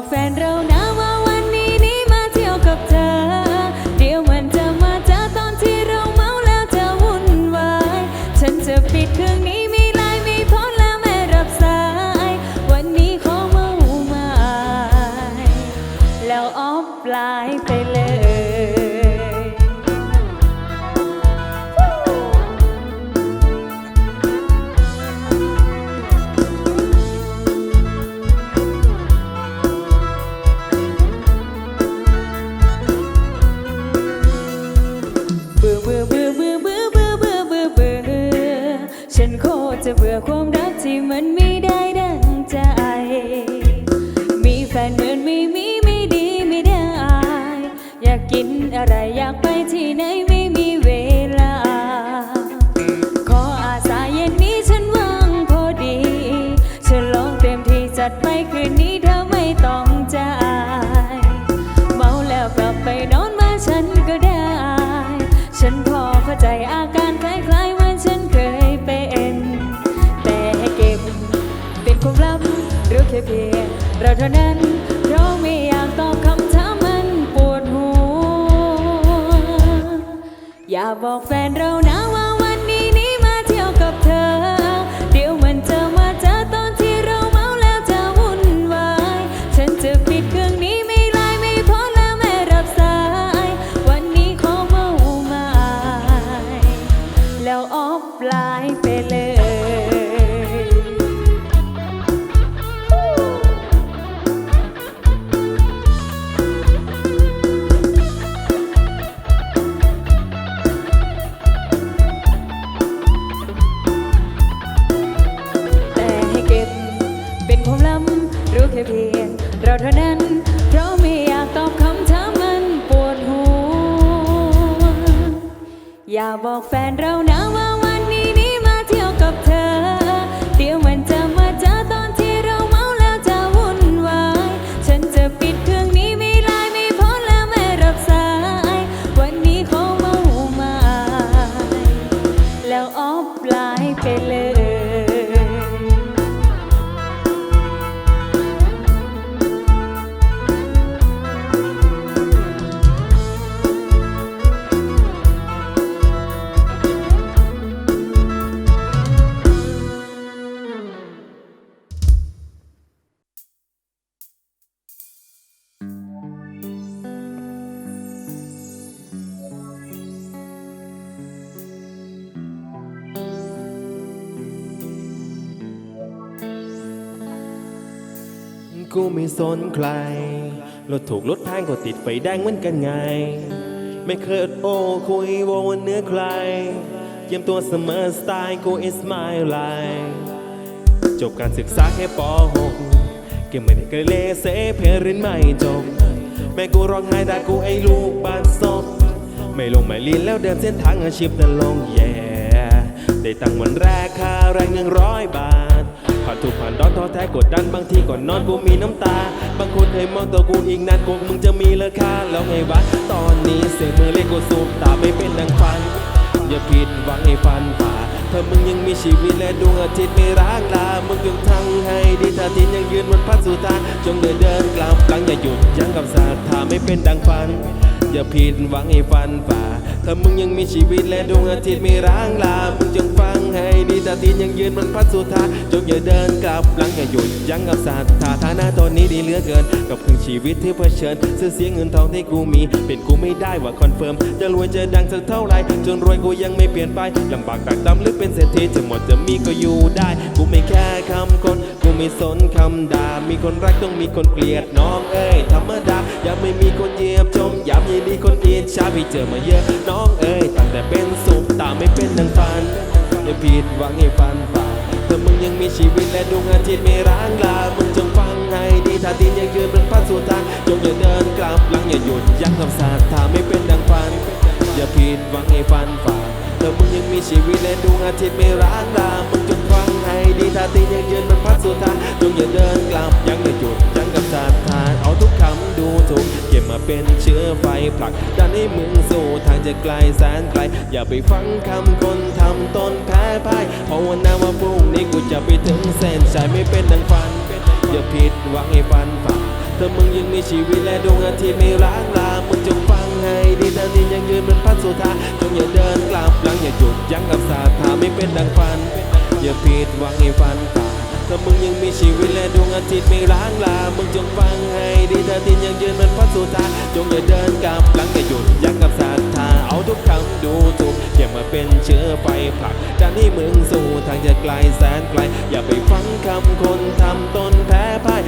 บอกแฟนเรานะว่าวันนี้นี้มาเที่ยวกับเธอ เดี๋ยวมันจะมาเจอตอนที่เราเมาแล้วจะวุ่นวาย ฉันจะปิดเครื่องนี้มีไลน์มีโพสแล้วไม่รับสาย วันนี้ขอเมาใหม่แล้วออฟไลน์ไป เพียงเราเท่านั้นเราไม่อยากตอบคำถามมันปวดหัว อย่าบอกแฟนเรานะ บอกแฟนเรานะว่า กูไม่สนใคร รถถูกรถแพงก็ติดไฟแดงเหมือนกันไง ไม่เคยอดโอ้คุยโววันเนื้อใครเตรียมตัวเสมอสไตล์กู is my life จบการศึกษาแค่ป .6 เก็บไม่ได้เกเรเสเพรินไม่จบ แม่กูร้องไห้ได้กูไอ้ลูกบ้านซบไม่ลงไม่เรียนแล้วเดินเส้นทางอาชีพนั้นลงแย่ ได้ตังวันแรกค่าแรงหนึ่งร้อยบาท ผ่านทุกผ่านดอนท้อแท้กดดันบางทีก่อนนอนกูมีน้ำตา บางคนเคยมองตัวกูอีกนานกูมึงจะมีเลอค่าแล้วไงวะ ตอนนี้เสียงมือเล็กกูสูบตาไม่เป็นดังฝัน อย่าผิดหวังให้ฟันฝ่าถ้ามึงยังมีชีวิตและดวงอาทิตย์ไม่ร้างลา มึงจงทั้งให้ดีถ้าทิศยังยืนบนพัดสุธาจงเดินเดินกลับหลังอย่าหยุดยั้งกับศรัทธาไม่เป็นดังฝัน อย่าผิดหวังให้ฟันฝ่า ถ้ามึงยังมีชีวิตและดวงอาทิตย์ไม่ร้างลา มึงจงฟังให้ดีถ้าทิศยังยืนบนพัดสุธาจงอย่าเดินกลับหลังอย่าหยุดยั้งกับศรัทธาฐานะตอนนี้ดีเหลือเกิน กับครึ่งชีวิตที่เผชิญซื้อเสียงเงินทองที่กูมี เป็นกูไม่ได้ว่าคอนเฟิร์ม จะรวยจะดังสักเท่าไรจนรวยกูยังไม่เปลี่ยนไปลำบากตากตำหรือเป็นเศรษฐีจะหมดจะมีก็อยู่ได้ กูไม่แค่คำคนกูไม่สนคำด่ามีคนรักต้องมีคนเกลียดน้องเอ้ยธรรมดาย่าไม่มีคนเยียมชมยามีดีคนอิจฉาพี่เจอมาเยอะน้องเอ้ยตั้งแต่เป็นสุขตาไม่เป็นดังฝันอย่าผิดหวังให้ฟันฝ่าถ้ามึงยังมีชีวิตและดวงอาทิตย์ไม่ร้างลามึงจงฟังให้ดีถ้าดินยังยืนบนพัดสุธางจงอย่าเดินกลับหลังอย่าหยุดยั้งกับศรัทธาไม่เป็นดังฝันอย่าผิดหวังให้ฟันฝ่าถ้ามึงยังมีชีวิตและดวงอาทิตย์ไม่ร้างลามึงจงฟังให้ดีถ้าดินยังยืนบนพัดสุธางจงอย่าเดิน ป็นเชื้อไฟผลักดันให้มึงสู่ทางจะไกลแสนไกล อย่าไปฟังคำคนทำตนแพ้พ่ายเพราะวนาว่าพรุ่งนี้กูจะไปถึงเส้นชัยไม่เป็นดังฝัน อย่าผิดหวังให้ฟันฝ่าถ้ามึงยังมีชีวิตและดวงอาทิตย์ไม่ร้างลา มึงจงฟังให้ดีเดินที่ยังยืนบนพัดสุธาจงอย่าเดินกลับหลังอย่าหยุดยั้งกับศรัทธาไม่เป็นดังฝัน อย่าผิดหวังให้ฟันฝ่าถ้ามึงยังมีชีวิตและดวงอาทิตย์ไม่ร้างลา มึงจงฟังให้ดีเดินที่ยังยืน งอย่าเดินกลับหลังอย่าหยุดยั้งกับศรัทธาเอาทุกคำดูถูกเก็บมาเป็นเชื้อไฟผลักจะนให้มึงสู่ทางจะไกลแสนไกล อย่าไปฟังคำคนทำตนแพ้พ่าย